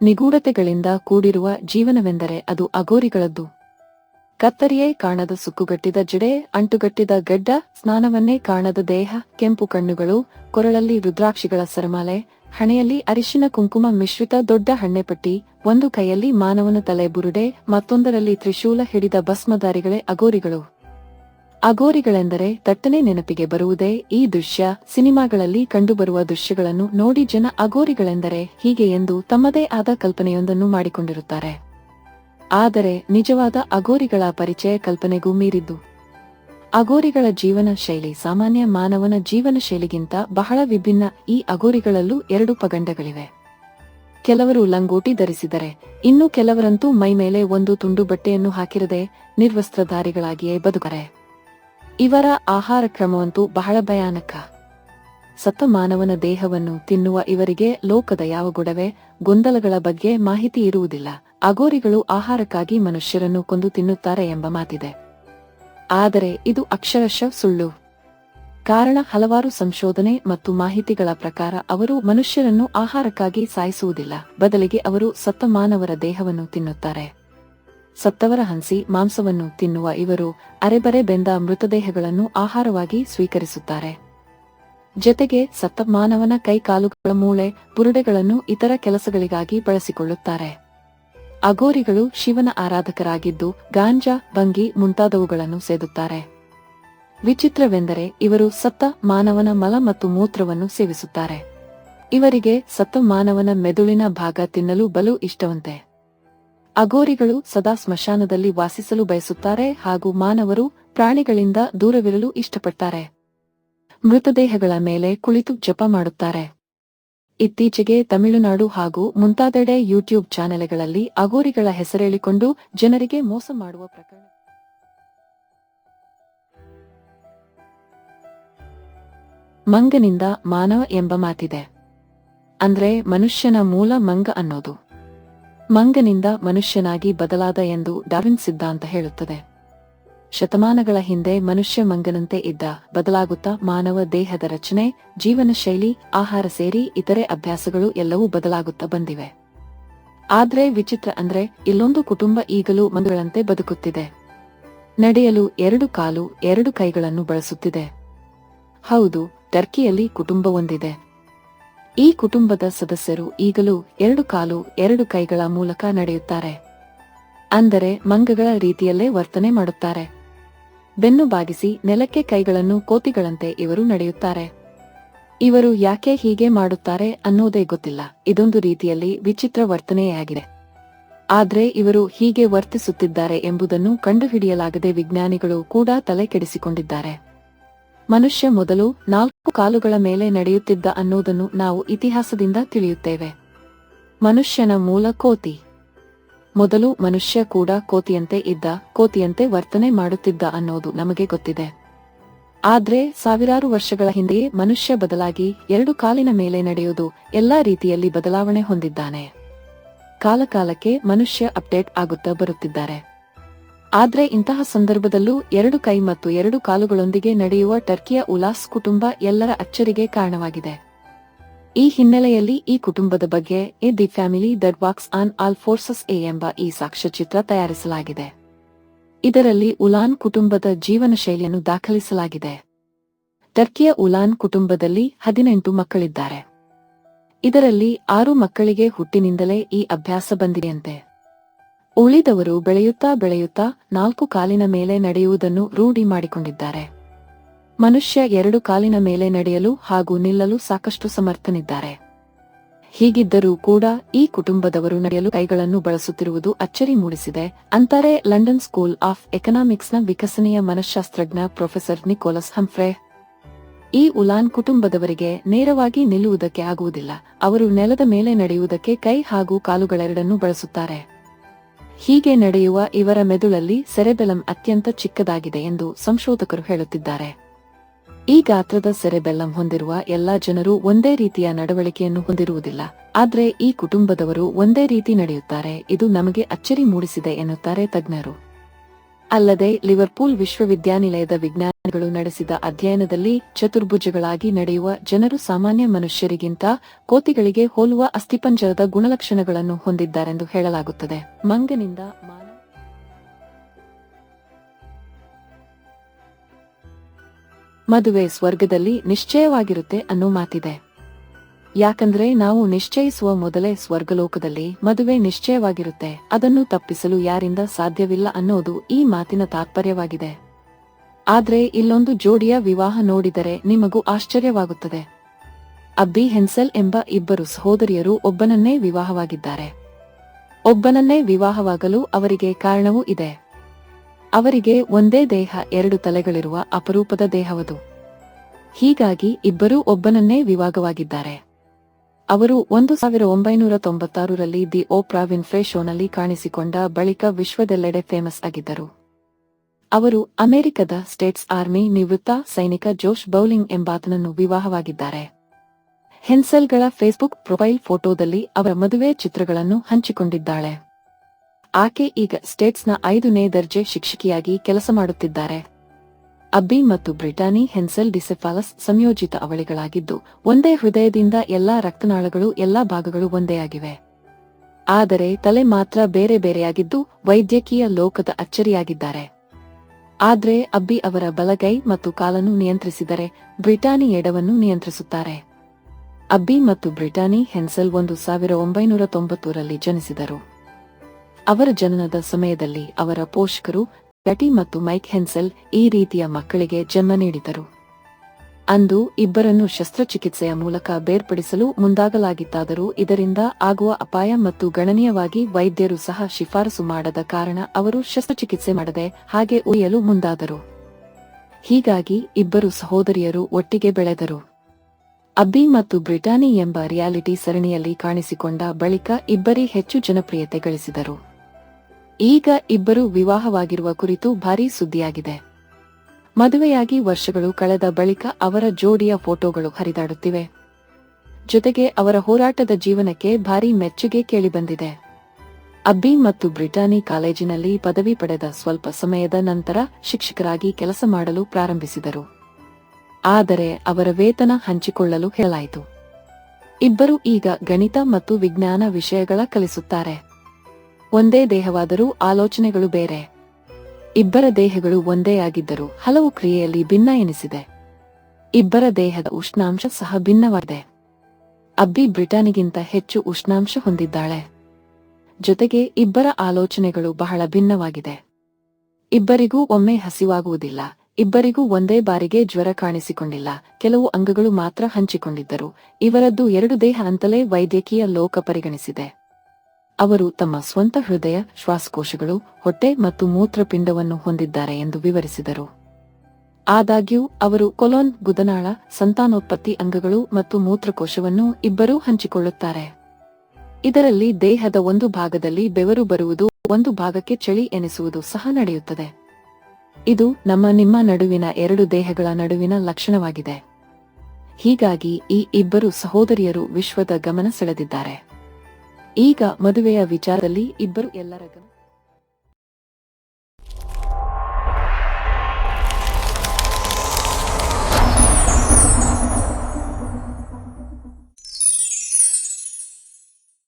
ನಿಗೂಢತೆಗಳಿಂದ ಕೂಡಿರುವ ಜೀವನವೆಂದರೆ ಅದು ಅಗೋರಿಗಳದ್ದು ಕತ್ತರಿಯೇ ಕಾಣದ ಸುಕ್ಕುಗಟ್ಟಿದ ಜಡೆ, ಅಂಟುಗಟ್ಟಿದ ಗಡ್ಡ, ಸ್ನಾನವನ್ನೇ ಕಾಣದ ದೇಹ, ಕೆಂಪು ಕಣ್ಣುಗಳು, ಕೊರಳಲ್ಲಿ ರುದ್ರಾಕ್ಷಿಗಳ ಸರಮಾಲೆ, ಹಣೆಯಲ್ಲಿ ಅರಿಶಿನ ಕುಂಕುಮ ಮಿಶ್ರಿತ ದೊಡ್ಡ ಹಣ್ಣೆಪಟ್ಟಿ, ಒಂದು ಕೈಯಲ್ಲಿ ಮಾನವನ ತಲೆ ಬುರುಡೆ, ಮತ್ತೊಂದರಲ್ಲಿ ತ್ರಿಶೂಲ ಹಿಡಿದ ಭಸ್ಮಧಾರಿಗಳೇ ಅಗೋರಿಗಳು ಅಗೋರಿಗಳೆಂದರೆ ತಟ್ಟನೆ ನೆನಪಿಗೆ ಬರುವುದೇ ಈ ದೃಶ್ಯ. ಸಿನಿಮಾಗಳಲ್ಲಿ ಕಂಡುಬರುವ ದೃಶ್ಯಗಳನ್ನು ನೋಡಿ ಜನ ಅಗೋರಿಗಳೆಂದರೆ ಹೀಗೆ ಎಂದು ತಮ್ಮದೇ ಆದ ಕಲ್ಪನೆಯೊಂದನ್ನು ಮಾಡಿಕೊಂಡಿರುತ್ತಾರೆ. ಆದರೆ ನಿಜವಾದ ಅಗೋರಿಗಳ ಪರಿಚಯ ಕಲ್ಪನೆಗೂ ಮೀರಿದ್ದು. ಅಗೋರಿಗಳ ಜೀವನ ಶೈಲಿ ಸಾಮಾನ್ಯ ಮಾನವನ ಜೀವನ ಶೈಲಿಗಿಂತ ಬಹಳ ವಿಭಿನ್ನ. ಈ ಅಗೋರಿಗಳಲ್ಲೂ ಎರಡು ಪಗಂಡಗಳಿವೆ. ಕೆಲವರು ಲಂಗೋಟಿ ಧರಿಸಿದರೆ, ಇನ್ನು ಕೆಲವರಂತೂ ಮೈಮೇಲೆ ಒಂದು ತುಂಡು ಬಟ್ಟೆಯನ್ನು ಹಾಕಿರದೆ ನಿರ್ವಸ್ತ್ರಧಾರಿಗಳಾಗಿಯೇ ಬದುಕರೆ ಇವರ ಆಹಾರ ಕ್ರಮವಂತೂ ಬಹಳ ಭಯಾನಕ. ಸತ್ತ ಮಾನವನ ದೇಹವನ್ನು ತಿನ್ನುವ ಇವರಿಗೆ ಲೋಕದ ಯಾವ ಗೊಡವೆ, ಗೊಂದಲಗಳ ಬಗ್ಗೆ ಮಾಹಿತಿ ಇರುವುದಿಲ್ಲ. ಅಗೋರಿಗಳು ಆಹಾರಕ್ಕಾಗಿ ಮನುಷ್ಯರನ್ನು ಕೊಂದು ತಿನ್ನುತ್ತಾರೆ ಎಂಬ ಮಾತಿದೆ. ಆದರೆ ಇದು ಅಕ್ಷರಶಃ ಸುಳ್ಳು. ಕಾರಣ ಹಲವಾರು ಸಂಶೋಧನೆ ಮತ್ತು ಮಾಹಿತಿಗಳ ಪ್ರಕಾರ ಅವರು ಮನುಷ್ಯರನ್ನು ಆಹಾರಕ್ಕಾಗಿ ಸಾಯಿಸುವುದಿಲ್ಲ. ಬದಲಿಗೆ ಅವರು ಸತ್ತ ಮಾನವರ ದೇಹವನ್ನು ತಿನ್ನುತ್ತಾರೆ. ಸತ್ತವರ ಹಂಸಿ ಮಾಂಸವನ್ನು ತಿನ್ನುವ ಇವರು ಅರೆಬರೆ ಬೆಂದ ಮೃತದೇಹಗಳನ್ನು ಆಹಾರವಾಗಿ ಸ್ವೀಕರಿಸುತ್ತಾರೆ. ಜತೆಗೆ ಸತ್ತ ಮಾನವನ ಕೈಕಾಲುಗಳ ಮೂಳೆ ಬುರುಡೆಗಳನ್ನು ಇತರ ಕೆಲಸಗಳಿಗಾಗಿ ಬಳಸಿಕೊಳ್ಳುತ್ತಾರೆ. ಅಗೋರಿಗಳು ಶಿವನ ಆರಾಧಕರಾಗಿದ್ದು ಗಾಂಜಾ, ಭಂಗಿ ಮುಂತಾದವುಗಳನ್ನು ಸೇದುತ್ತಾರೆ. ವಿಚಿತ್ರವೆಂದರೆ ಇವರು ಸತ್ತ ಮಾನವನ ಮಲ ಮತ್ತು ಮೂತ್ರವನ್ನು ಸೇವಿಸುತ್ತಾರೆ. ಇವರಿಗೆ ಸತ್ತ ಮಾನವನ ಮೆದುಳಿನ ಭಾಗ ತಿನ್ನಲು ಬಲು ಇಷ್ಟವಂತೆ. ಅಗೋರಿಗಳು ಸದಾ ಸ್ಮಶಾನದಲ್ಲಿ ವಾಸಿಸಲು ಬಯಸುತ್ತಾರೆ ಹಾಗೂ ಮಾನವರು ಪ್ರಾಣಿಗಳಿಂದ ದೂರವಿರಲು ಇಷ್ಟಪಡ್ತಾರೆ. ಮೃತದೇಹಗಳ ಮೇಲೆ ಕುಳಿತು ಜಪ ಮಾಡುತ್ತಾರೆ. ಇತ್ತೀಚೆಗೆ ತಮಿಳುನಾಡು ಹಾಗೂ ಮುಂತಾದೆಡೆ ಯೂಟ್ಯೂಬ್ ಚಾನೆಲ್ಗಳಲ್ಲಿ ಅಗೋರಿಗಳ ಹೆಸರೇಳಿಕೊಂಡು ಜನರಿಗೆ ಮೋಸ ಮಾಡುವ ಪ್ರಕರಣ. ಮಂಗನಿಂದ ಮಾನವ ಎಂಬ ಮಾತಿದೆ. ಅಂದ್ರೆ ಮನುಷ್ಯನ ಮೂಲ ಮಂಗ ಅನ್ನೋದು. ಮಂಗನಿಂದ ಮನುಷ್ಯನಾಗಿ ಬದಲಾದ ಎಂದು ಡಾರ್ವಿನ್ ಸಿದ್ಧಾಂತ ಹೇಳುತ್ತದೆ. ಶತಮಾನಗಳ ಹಿಂದೆ ಮನುಷ್ಯ ಮಂಗನಂತೆ ಇದ್ದ, ಬದಲಾಗುತ್ತಾ ಮಾನವ ದೇಹದ ರಚನೆ ಜೀವನ ಶೈಲಿ ಆಹಾರ ಸೇರಿ ಇತರೆ ಅಭ್ಯಾಸಗಳು ಎಲ್ಲವೂ ಬದಲಾಗುತ್ತಾ ಬಂದಿವೆ. ಆದ್ರೆ ವಿಚಿತ್ರ ಅಂದ್ರೆ ಇಲ್ಲೊಂದು ಕುಟುಂಬ ಈಗಲೂ ಮಂಗಗಳಂತೆ ಬದುಕುತ್ತಿದೆ. ನಡೆಯಲು ಎರಡು ಕಾಲು, ಎರಡು ಕೈಗಳನ್ನು ಬಳಸುತ್ತಿದೆ. ಹೌದು, ಟರ್ಕಿಯಲ್ಲಿ ಕುಟುಂಬ ಹೊಂದಿದೆ ಈ ಕುಟುಂಬದ ಸದಸ್ಯರು ಈಗಲೂ ಎರಡು ಕಾಲು, ಎರಡು ಕೈಗಳ ಮೂಲಕ ನಡೆಯುತ್ತಾರೆ. ಅಂದರೆ ಮಂಗಗಳ ರೀತಿಯಲ್ಲೇ ವರ್ತನೆ ಮಾಡುತ್ತಾರೆ. ಬೆನ್ನು ಬಾಗಿಸಿ ನೆಲಕ್ಕೆ ಕೈಗಳನ್ನು ಕೋತಿಗಳಂತೆ ಇವರು ನಡೆಯುತ್ತಾರೆ. ಇವರು ಯಾಕೆ ಹೀಗೆ ಮಾಡುತ್ತಾರೆ ಅನ್ನೋದೇ ಗೊತ್ತಿಲ್ಲ. ಇದೊಂದು ರೀತಿಯಲ್ಲಿ ವಿಚಿತ್ರ ವರ್ತನೆಯಾಗಿದೆ. ಆದರೆ ಇವರು ಹೀಗೆ ವರ್ತಿಸುತ್ತಿದ್ದಾರೆ ಎಂಬುದನ್ನು ಕಂಡುಹಿಡಿಯಲಾಗದೆ ವಿಜ್ಞಾನಿಗಳು ಕೂಡ ತಲೆ ಕೆಡಿಸಿಕೊಂಡಿದ್ದಾರೆ ಮನುಷ್ಯ ಮೊದಲು ನಾಲ್ಕು ಕಾಲುಗಳ ಮೇಲೆ ನಡೆಯುತ್ತಿದ್ದ ಅನ್ನೋದನ್ನು ನಾವು ಇತಿಹಾಸದಿಂದ ತಿಳಿಯುತ್ತೇವೆ. ಮನುಷ್ಯನ ಮೂಲ ಕೋತಿ. ಮೊದಲು ಮನುಷ್ಯ ಕೂಡ ಕೋತಿಯಂತೆ ಇದ್ದ, ಕೋತಿಯಂತೆ ವರ್ತನೆ ಮಾಡುತ್ತಿದ್ದ ಅನ್ನೋದು ನಮಗೆ ಗೊತ್ತಿದೆ. ಆದ್ರೆ ಸಾವಿರಾರು ವರ್ಷಗಳ ಹಿಂದೆಯೇ ಮನುಷ್ಯ ಬದಲಾಗಿ ಎರಡು ಕಾಲಿನ ಮೇಲೆ ನಡೆಯುವುದು ಎಲ್ಲಾ ರೀತಿಯಲ್ಲಿ ಬದಲಾವಣೆ ಹೊಂದಿದ್ದಾನೆ. ಕಾಲಕಾಲಕ್ಕೆ ಮನುಷ್ಯ ಅಪ್ಡೇಟ್ ಆಗುತ್ತಾ ಬರುತ್ತಿದ್ದಾರೆ. ಆದ್ರೆ ಇಂತಹ ಸಂದರ್ಭದಲ್ಲೂ ಎರಡು ಕೈ ಮತ್ತು ಎರಡು ಕಾಲುಗಳೊಂದಿಗೆ ನಡೆಯುವ ಟರ್ಕಿಯ ಉಲಾಸ್ ಕುಟುಂಬ ಎಲ್ಲರ ಅಚ್ಚರಿಗೆ ಕಾರಣವಾಗಿದೆ. ಈ ಹಿನ್ನೆಲೆಯಲ್ಲಿ ಈ ಕುಟುಂಬದ ಬಗ್ಗೆ a the family that walks on all fours A ಎಂಬ ಈ ಸಾಕ್ಷ್ಯಚಿತ್ರ ತಯಾರಿಸಲಾಗಿದೆ. ಇದರಲ್ಲಿ ಉಲಾನ್ ಕುಟುಂಬದ ಜೀವನ ಶೈಲಿಯನ್ನು ದಾಖಲಿಸಲಾಗಿದೆ. ಟರ್ಕಿಯ ಉಲಾನ್ ಕುಟುಂಬದಲ್ಲಿ ಹದಿನೆಂಟು ಮಕ್ಕಳಿದ್ದಾರೆ. ಇದರಲ್ಲಿ ಆರು ಮಕ್ಕಳಿಗೆ ಹುಟ್ಟಿನಿಂದಲೇ ಈ ಅಭ್ಯಾಸ ಬಂದಿದೆಯಂತೆ. ಉಳಿದವರು ಬೆಳೆಯುತ್ತಾ ಬೆಳೆಯುತ್ತಾ ನಾಲ್ಕು ಕಾಲಿನ ಮೇಲೆ ನಡೆಯುವುದನ್ನು ರೂಢಿ ಮಾಡಿಕೊಂಡಿದ್ದಾರೆ. ಮನುಷ್ಯ ಎರಡು ಕಾಲಿನ ಮೇಲೆ ನಡೆಯಲು ಹಾಗೂ ನಿಲ್ಲಲು ಸಾಕಷ್ಟು ಸಮರ್ಥನಿದ್ದಾರೆ. ಹೀಗಿದ್ದರೂ ಕೂಡ ಈ ಕುಟುಂಬದವರು ನಡೆಯಲು ಕೈಗಳನ್ನು ಬಳಸುತ್ತಿರುವುದು ಅಚ್ಚರಿ ಮೂಡಿಸಿದೆ. ಅಂತಾರೆ ಲಂಡನ್ ಸ್ಕೂಲ್ ಆಫ್ ಎಕನಾಮಿಕ್ಸ್ನ ವಿಕಸನೀಯ ಮನಃಶಾಸ್ತ್ರಜ್ಞ ಪ್ರೊಫೆಸರ್ ನಿಕೋಲಸ್ ಹಂಫ್ರೆ. ಈ ಉಲಾನ್ ಕುಟುಂಬದವರಿಗೆ ನೇರವಾಗಿ ನಿಲ್ಲುವುದಕ್ಕೆ ಆಗುವುದಿಲ್ಲ. ಅವರು ನೆಲದ ಮೇಲೆ ನಡೆಯುವುದಕ್ಕೆ ಕೈ ಹಾಗೂ ಕಾಲುಗಳೆರಡನ್ನೂ ಬಳಸುತ್ತಾರೆ. ಹೀಗೆ ನಡೆಯುವ ಇವರ ಮೆದುಳಲ್ಲಿ ಸೆರೆಬೆಲಂ ಅತ್ಯಂತ ಚಿಕ್ಕದಾಗಿದೆ ಎಂದು ಸಂಶೋಧಕರು ಹೇಳುತ್ತಿದ್ದಾರೆ. ಈ ಗಾತ್ರದ ಸೆರೆಬೆಲ್ಲಂ ಹೊಂದಿರುವ ಎಲ್ಲಾ ಜನರು ಒಂದೇ ರೀತಿಯ ನಡವಳಿಕೆಯನ್ನು ಹೊಂದಿರುವುದಿಲ್ಲ. ಆದರೆ ಈ ಕುಟುಂಬದವರು ಒಂದೇ ರೀತಿ ನಡೆಯುತ್ತಾರೆ. ಇದು ನಮಗೆ ಅಚ್ಚರಿ ಮೂಡಿಸಿದೆ ಎನ್ನುತ್ತಾರೆ ತಜ್ಞರು. ಅಲ್ಲದೆ ಲಿವರ್ಪೂಲ್ ವಿಶ್ವವಿದ್ಯಾನಿಲಯದ ವಿಜ್ಞಾನಿಗಳು ನಡೆಸಿದ ಅಧ್ಯಯನದಲ್ಲಿ ಚತುರ್ಭುಜಗಳಾಗಿ ನಡೆಯುವ ಜನರು ಸಾಮಾನ್ಯ ಮನುಷ್ಯರಿಗಿಂತ ಕೋತಿಗಳಿಗೆ ಹೋಲುವ ಅಸ್ಥಿಪಂಜರದ ಗುಣಲಕ್ಷಣಗಳನ್ನು ಹೊಂದಿದ್ದಾರೆಂದು ಹೇಳಲಾಗುತ್ತದೆ. ಮಂಗನಿಂದ ಮದುವೆ ಸ್ವರ್ಗದಲ್ಲಿ ನಿಶ್ಚಯವಾಗಿರುತ್ತೆ ಅನ್ನೋ ಮಾತಿದೆ. ಯಾಕಂದ್ರೆ ನಾವು ನಿಶ್ಚಯಿಸುವ ಮೊದಲೇ ಸ್ವರ್ಗಲೋಕದಲ್ಲಿ ಮದುವೆ ನಿಶ್ಚಯವಾಗಿರುತ್ತೆ. ಅದನ್ನು ತಪ್ಪಿಸಲು ಯಾರಿಂದ ಸಾಧ್ಯವಿಲ್ಲ ಅನ್ನೋದು ಈ ಮಾತಿನ ತಾತ್ಪರ್ಯವಾಗಿದೆ. ಆದ್ರೆ ಇಲ್ಲೊಂದು ಜೋಡಿಯ ವಿವಾಹ ನೋಡಿದರೆ ನಿಮಗೂ ಆಶ್ಚರ್ಯವಾಗುತ್ತದೆ. ಅಬ್ಬಿ ಹೆನ್ಸೆಲ್ ಎಂಬ ಇಬ್ಬರು ಸಹೋದರಿಯರು ಒಬ್ಬನನ್ನೇ ವಿವಾಹವಾಗಿದ್ದಾರೆ. ಒಬ್ಬನನ್ನೇ ವಿವಾಹವಾಗಲು ಅವರಿಗೆ ಕಾರಣವೂ ಇದೆ. ಅವರಿಗೆ ಒಂದೇ ದೇಹ, ಎರಡು ತಲೆಗಳಿರುವ ಅಪರೂಪದ ದೇಹವದು. ಹೀಗಾಗಿ ಇಬ್ಬರೂ ಒಬ್ಬನನ್ನೇ ವಿವಾಹವಾಗಿದ್ದಾರೆ. ಅವರು ಒಂದು ಸಾವಿರ ಒಂಬೈನೂರ ತೊಂಬತ್ತಾರರಲ್ಲಿ ದಿ ಓಪ್ರಾ ವಿನ್ಫ್ರೆ ಶೋನಲ್ಲಿ ಕಾಣಿಸಿಕೊಂಡ ಬಳಿಕ ವಿಶ್ವದೆಲ್ಲೆಡೆ ಫೇಮಸ್ ಆಗಿದ್ದರು. ಅವರು ಅಮೆರಿಕದ ಸ್ಟೇಟ್ಸ್ ಆರ್ಮಿ ನಿವೃತ್ತ ಸೈನಿಕ ಜೋಶ್ ಬೌಲಿಂಗ್ ಎಂಬಾತನನ್ನು ವಿವಾಹವಾಗಿದ್ದಾರೆ. ಹೆನ್ಸೆಲ್ಗಳ ಫೇಸ್ಬುಕ್ ಪ್ರೊಫೈಲ್ ಫೋಟೋದಲ್ಲಿ ಅವರ ಮದುವೆ ಚಿತ್ರಗಳನ್ನು ಹಂಚಿಕೊಂಡಿದ್ದಾಳೆ. ಆಕೆ ಈಗ ಸ್ಟೇಟ್ಸ್ನ ಐದನೇ ದರ್ಜೆ ಶಿಕ್ಷಕಿಯಾಗಿ ಕೆಲಸ ಮಾಡುತ್ತಿದ್ದಾರೆ. ಅಬ್ಬಿ ಮತ್ತು ಬ್ರಿಟಾನಿ ಹೆನ್ಸೆಲ್ ಡಿಸೆಫಾಲಸ್ ಸಂಯೋಜಿತ ಅವಳಿಗಳಾಗಿದ್ದು, ಒಂದೇ ಹೃದಯದಿಂದ ಎಲ್ಲಾ ರಕ್ತನಾಳಗಳು, ಎಲ್ಲಾ ಭಾಗಗಳು ಒಂದೇ ಆಗಿವೆ. ಆದರೆ ತಲೆ ಮಾತ್ರ ಬೇರೆ ಬೇರೆಯಾಗಿದ್ದು, ವೈದ್ಯಕೀಯ ಲೋಕದ ಅಚ್ಚರಿಯಾಗಿದ್ದಾರೆ. ಆದ್ರೆ ಅಬ್ಬಿ ಅವರ ಬಲಗೈ ಮತ್ತು ಕಾಲನ್ನು ನಿಯಂತ್ರಿಸಿದರೆ, ಬ್ರಿಟಾನಿ ಎಡವನ್ನು ನಿಯಂತ್ರಿಸುತ್ತಾರೆ. ಅಬ್ಬಿ ಮತ್ತು ಬ್ರಿಟಾನಿ ಹೆನ್ಸೆಲ್ ಒಂದು ಸಾವಿರ ಒಂಬೈನೂರ ತೊಂಬತ್ತೂರಲ್ಲಿ ಜನಿಸಿದರು. ಅವರ ಜನನದ ಸಮಯದಲ್ಲಿ ಅವರ ಪೋಷಕರು ಬ್ಯಾಟಿ ಮತ್ತು ಮೈಕ್ ಹೆನ್ಸೆಲ್ ಈ ರೀತಿಯ ಮಕ್ಕಳಿಗೆ ಜನ್ಮ ನೀಡಿದರು. ಅಂದು ಇಬ್ಬರನ್ನು ಶಸ್ತ್ರಚಿಕಿತ್ಸೆಯ ಮೂಲಕ ಬೇರ್ಪಡಿಸಲು ಮುಂದಾಗಲಾಗಿತ್ತಾದರೂ ಇದರಿಂದ ಆಗುವ ಅಪಾಯ ಮತ್ತು ಗಣನೀಯವಾಗಿ ವೈದ್ಯರು ಸಹ ಶಿಫಾರಸು ಮಾಡದ ಕಾರಣ ಅವರು ಶಸ್ತ್ರಚಿಕಿತ್ಸೆ ಮಾಡದೆ ಹಾಗೆ ಉಯ್ಯಲು ಮುಂದಾದರು. ಹೀಗಾಗಿ ಇಬ್ಬರು ಸಹೋದರಿಯರು ಒಟ್ಟಿಗೆ ಬೆಳೆದರು. ಅಬ್ಬಿ ಮತ್ತು ಬ್ರಿಟಾನಿ ಎಂಬ ರಿಯಾಲಿಟಿ ಸರಣಿಯಲ್ಲಿ ಕಾಣಿಸಿಕೊಂಡ ಬಳಿಕ ಇಬ್ಬರಿ ಹೆಚ್ಚು ಜನಪ್ರಿಯತೆ ಗಳಿಸಿದರು. ಈಗ ಇಬ್ಬರು ವಿವಾಹವಾಗಿರುವ ಕುರಿತು ಭಾರೀ ಸುದ್ದಿಯಾಗಿದೆ. ಮದುವೆಯಾಗಿ ವರ್ಷಗಳು ಕಳೆದ ಬಳಿಕ ಅವರ ಜೋಡಿಯ ಫೋಟೋಗಳು ಹರಿದಾಡುತ್ತಿವೆ. ಜೊತೆಗೆ ಅವರ ಹೋರಾಟದ ಜೀವನಕ್ಕೆ ಭಾರೀ ಮೆಚ್ಚುಗೆ ಕೇಳಿಬಂದಿದೆ. ಅಬ್ಬಿ ಮತ್ತು ಬ್ರಿಟಾನಿ ಕಾಲೇಜಿನಲ್ಲಿ ಪದವಿ ಪಡೆದ ಸ್ವಲ್ಪ ಸಮಯದ ನಂತರ ಶಿಕ್ಷಕರಾಗಿ ಕೆಲಸ ಮಾಡಲು ಪ್ರಾರಂಭಿಸಿದರು. ಆದರೆ ಅವರ ವೇತನ ಹಂಚಿಕೊಳ್ಳಲು ಹೇಳಲಾಯಿತು. ಇಬ್ಬರು ಈಗ ಗಣಿತ ಮತ್ತು ವಿಜ್ಞಾನ ವಿಷಯಗಳ ಕಲಿಸುತ್ತಾರೆ. ಒಂದೇ ದೇಹವಾದರೂ ಆಲೋಚನೆಗಳು ಬೇರೆ. ಇಬ್ಬರ ದೇಹಗಳು ಒಂದೇ ಆಗಿದ್ದರೂ ಹಲವು ಕ್ರಿಯೆಯಲ್ಲಿ ಭಿನ್ನ ಎನಿಸಿದೆ. ಇಬ್ಬರ ದೇಹದ ಉಷ್ಣಾಂಶ ಸಹ ಭಿನ್ನವಾಗಿದೆ. ಅಬ್ಬಿ ಬ್ರಿಟನಿಗಿಂತ ಹೆಚ್ಚು ಉಷ್ಣಾಂಶ ಹೊಂದಿದ್ದಾಳೆ. ಜೊತೆಗೆ ಇಬ್ಬರ ಆಲೋಚನೆಗಳು ಬಹಳ ಭಿನ್ನವಾಗಿದೆ. ಇಬ್ಬರಿಗೂ ಒಮ್ಮೆ ಹಸಿವಾಗುವುದಿಲ್ಲ. ಇಬ್ಬರಿಗೂ ಒಂದೇ ಬಾರಿಗೆ ಜ್ವರ ಕಾಣಿಸಿಕೊಂಡಿಲ್ಲ. ಕೆಲವು ಅಂಗಗಳು ಮಾತ್ರ ಹಂಚಿಕೊಂಡಿದ್ದರು. ಇವರದ್ದು ಎರಡು ದೇಹ ಅಂತಲೇ ವೈದ್ಯಕೀಯ ಲೋಕ ಪರಿಗಣಿಸಿದೆ. ಅವರು ತಮ್ಮ ಸ್ವಂತ ಹೃದಯ, ಶ್ವಾಸಕೋಶಗಳು, ಹೊಟ್ಟೆ ಮತ್ತು ಮೂತ್ರಪಿಂಡವನ್ನು ಹೊಂದಿದ್ದಾರೆ ಎಂದು ವಿವರಿಸಿದರು. ಆದಾಗ್ಯೂ, ಅವರು ಕೊಲೋನ್, ಗುದನಾಳ, ಸಂತಾನೋತ್ಪತ್ತಿ ಅಂಗಗಳು ಮತ್ತು ಮೂತ್ರಕೋಶವನ್ನು ಇಬ್ಬರೂ ಹಂಚಿಕೊಳ್ಳುತ್ತಾರೆ. ಇದರಲ್ಲಿ ದೇಹದ ಒಂದು ಭಾಗದಲ್ಲಿ ಬೆವರು ಬರುವುದು, ಒಂದು ಭಾಗಕ್ಕೆ ಚಳಿ ಎನಿಸುವುದು ಸಹ ನಡೆಯುತ್ತದೆ. ಇದು ನಮ್ಮ ನಿಮ್ಮ ನಡುವಿನ ಎರಡು ದೇಹಗಳ ನಡುವಿನ ಲಕ್ಷಣವಾಗಿದೆ. ಹೀಗಾಗಿ ಈ ಇಬ್ಬರು ಸಹೋದರಿಯರು ವಿಶ್ವದ ಗಮನ ಸೆಳೆದಿದ್ದಾರೆ. ಈಗ ಮದುವೆಯ ವಿಚಾರದಲ್ಲಿ ಇಬ್ಬರು ಎಲ್ಲರ